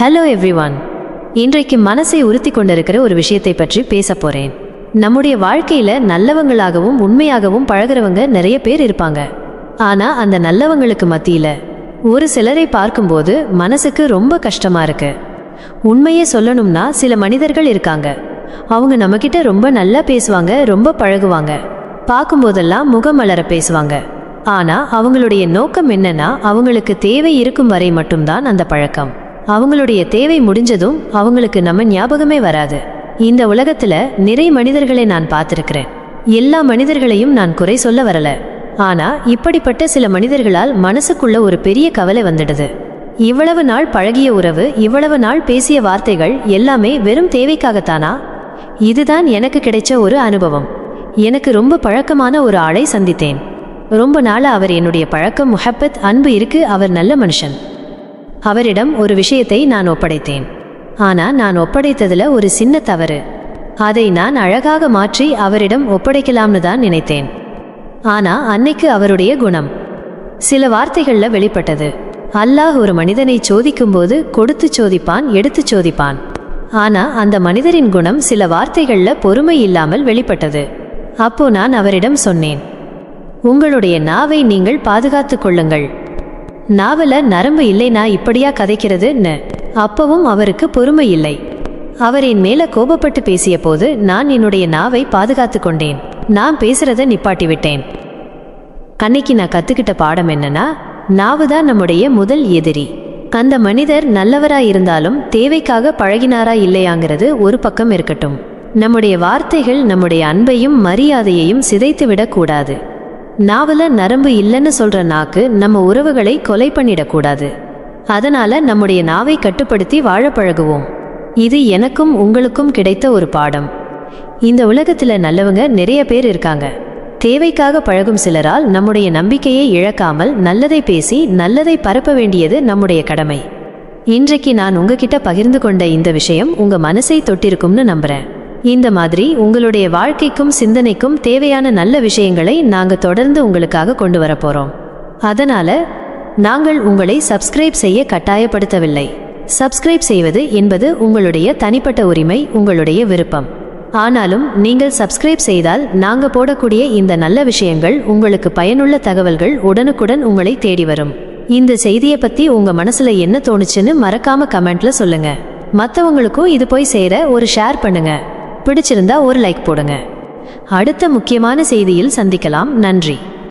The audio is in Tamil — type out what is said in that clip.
ஹலோ எவ்ரிவான் இன்றைக்கு மனசை உறுத்தி கொண்டிருக்கிற ஒரு விஷயத்தை பற்றி பேச போறேன். நம்முடைய வாழ்க்கையில நல்லவங்களாகவும் உண்மையாகவும் பழகுறவங்க நிறைய பேர் இருப்பாங்க. ஆனா அந்த நல்லவங்களுக்கு மத்தியில ஒரு சிலரை பார்க்கும்போது மனசுக்கு ரொம்ப கஷ்டமா இருக்கு. உண்மையே சொல்லணும்னா சில மனிதர்கள் இருக்காங்க. அவங்க நம்மக்கிட்ட ரொம்ப நல்லா பேசுவாங்க ரொம்ப பழகுவாங்க. பார்க்கும்போதெல்லாம் முகமலர பேசுவாங்க. ஆனா அவங்களுடைய நோக்கம் என்னன்னா அவங்களுக்கு தேவை இருக்கும் வரை மட்டும்தான் அந்த பழக்கம். அவங்களுடைய தேவை முடிஞ்சதும் அவங்களுக்கு நம்ம ஞாபகமே வராது. இந்த உலகத்துல நிறைய மனிதர்களை நான் பார்த்திருக்கிறேன். எல்லா மனிதர்களையும் நான் குறை சொல்ல வரல. ஆனா இப்படிப்பட்ட சில மனிதர்களால் மனசுக்குள்ள ஒரு பெரிய கவலை வந்துடுது. இவ்வளவு நாள் பழகிய உறவு இவ்வளவு நாள் பேசிய வார்த்தைகள் எல்லாமே வெறும் தேவைக்காகத்தானா? இதுதான் எனக்கு கிடைச்ச ஒரு அனுபவம். எனக்கு ரொம்ப பழக்கமான ஒரு ஆளை சந்தித்தேன். ரொம்ப நாளா அவர் என்னுடைய பழக்கம் முஹப்பத் அன்பு இருக்கு அவர் நல்ல மனுஷன். அவரிடம் ஒரு விஷயத்தை நான் ஒப்படைத்தேன். ஆனால் நான் ஒப்படைத்ததுல ஒரு சின்ன தவறு. அதை நான் அழகாக மாற்றி அவரிடம் ஒப்படைக்கலாம்னு தான் நினைத்தேன். ஆனால் அன்னைக்கு அவருடைய குணம். சில வார்த்தைகளில் வெளிப்பட்டது. அல்லாஹ் ஒரு மனிதனை சோதிக்கும்போது கொடுத்து சோதிப்பான் எடுத்து சோதிப்பான். ஆனால் அந்த மனிதரின் குணம் சில வார்த்தைகளில் பொறுமை இல்லாமல் வெளிப்பட்டது. அப்போ நான் அவரிடம் சொன்னேன் உங்களுடைய நாவை நீங்கள் பாதுகாத்து கொள்ளுங்கள். நாவல நரம்பு இல்லைனா இப்படியா கதைக்கிறதுன்னு அப்பவும் அவருக்கு பொறுமை இல்லை. அவர் என் மேல கோபப்பட்டு பேசிய போது நான் என்னுடைய நாவை பாதுகாத்து கொண்டேன். நான் பேசுறத நிப்பாட்டி விட்டேன். அன்னைக்கு நான் கத்துக்கிட்ட பாடம் என்னன்னா நாவு தான் நம்முடைய முதல் எதிரி. அந்த மனிதர் நல்லவரா இருந்தாலும் தேவைக்காக பழகினாரா இல்லையாங்கிறது ஒரு பக்கம் இருக்கட்டும். நம்முடைய வார்த்தைகள் நம்முடைய அன்பையும் மரியாதையையும் சிதைத்து விடக்கூடாது நாவல நரம்பு இல்லைன்னு சொல்ற நாக்கு நம்ம உறவுகளை கொலை பண்ணிடக்கூடாது. அதனால நம்முடைய நாவை கட்டுப்படுத்தி வாழ பழகுவோம். இது எனக்கும் உங்களுக்கும் கிடைத்த ஒரு பாடம். இந்த உலகத்துல நல்லவங்க நிறைய பேர் இருக்காங்க. தேவைக்காக பழகும் சிலரால் நம்முடைய நம்பிக்கையை இழக்காமல் நல்லதை பேசி நல்லதை பரப்ப வேண்டியது நம்முடைய கடமை. இன்றைக்கு நான் உங்ககிட்ட பகிர்ந்து கொண்ட இந்த விஷயம் உங்க மனசை தொட்டிருக்கும்னு நம்புறேன். இந்த மாதிரி உங்களுடைய வாழ்க்கைக்கும் சிந்தனைக்கும் தேவையான நல்ல விஷயங்களை நாங்கள் தொடர்ந்து உங்களுக்காக கொண்டு வரப்போகிறோம் அதனால் நாங்கள் உங்களை சப்ஸ்கிரைப் செய்ய கட்டாயப்படுத்தவில்லை. சப்ஸ்கிரைப் செய்வது என்பது உங்களுடைய தனிப்பட்ட உரிமை உங்களுடைய விருப்பம். ஆனாலும் நீங்கள் சப்ஸ்கிரைப் செய்தால் நாங்க போடக்கூடிய இந்த நல்ல விஷயங்கள் உங்களுக்கு பயனுள்ள தகவல்கள் உடனுக்குடன் உங்களை தேடி வரும். இந்த செய்தியை பத்தி உங்க மனசுல என்ன தோணுச்சுன்னு மறக்காம கமெண்ட்ல சொல்லுங்க. மற்றவங்களுக்கும் இது போய் சேர ஒரு ஷேர் பண்ணுங்க. பிடிச்சிருந்தா ஒரு லைக் போடுங்க. அடுத்த முக்கியமான செய்தியில் சந்திக்கலாம். நன்றி.